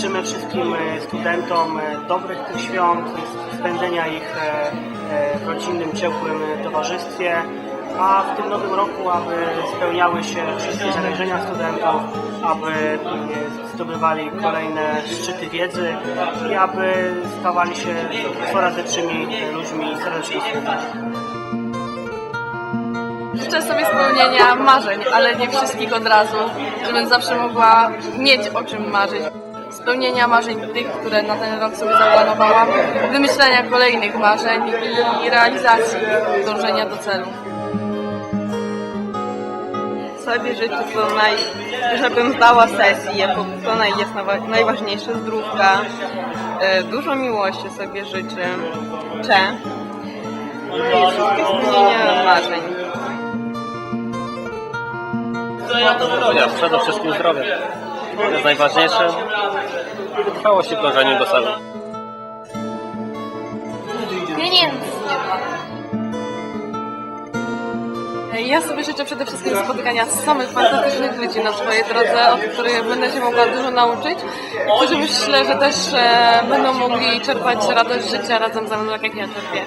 Życzymy wszystkim e, studentom e, dobrych tych świąt, spędzenia ich e, w rodzinnym, ciepłym towarzystwie, a w tym nowym roku, aby spełniały się wszystkie zamierzenia studentów, aby zdobywali kolejne szczyty wiedzy i aby stawali się coraz lepszymi ludźmi, studentami. Życzę sobie spełnienia marzeń, ale nie wszystkich od razu, żebym zawsze mogła mieć o czym marzyć. Spełnienia marzeń tych, które na ten rok sobie zaplanowałam, wymyślenia kolejnych marzeń i realizacji dążenia do celu. sobie życzę to naj, żebym zdała sesję, bo to naj, jest nawa- najważniejsze, zdrówka. E, Dużo miłości sobie życzę. Cze. I wszystkie spełnienia marzeń. Zdrowia, przede wszystkim zdrowie. To jest najważniejsze. I wytrwałość w dążeniu do celu. Ja sobie życzę przede wszystkim spotykania samych fantastycznych ludzi na swojej drodze, od których będę się mogła dużo nauczyć, którzy myślę, że też e, będą mogli czerpać radość życia razem ze mną, tak jak ja czerpię.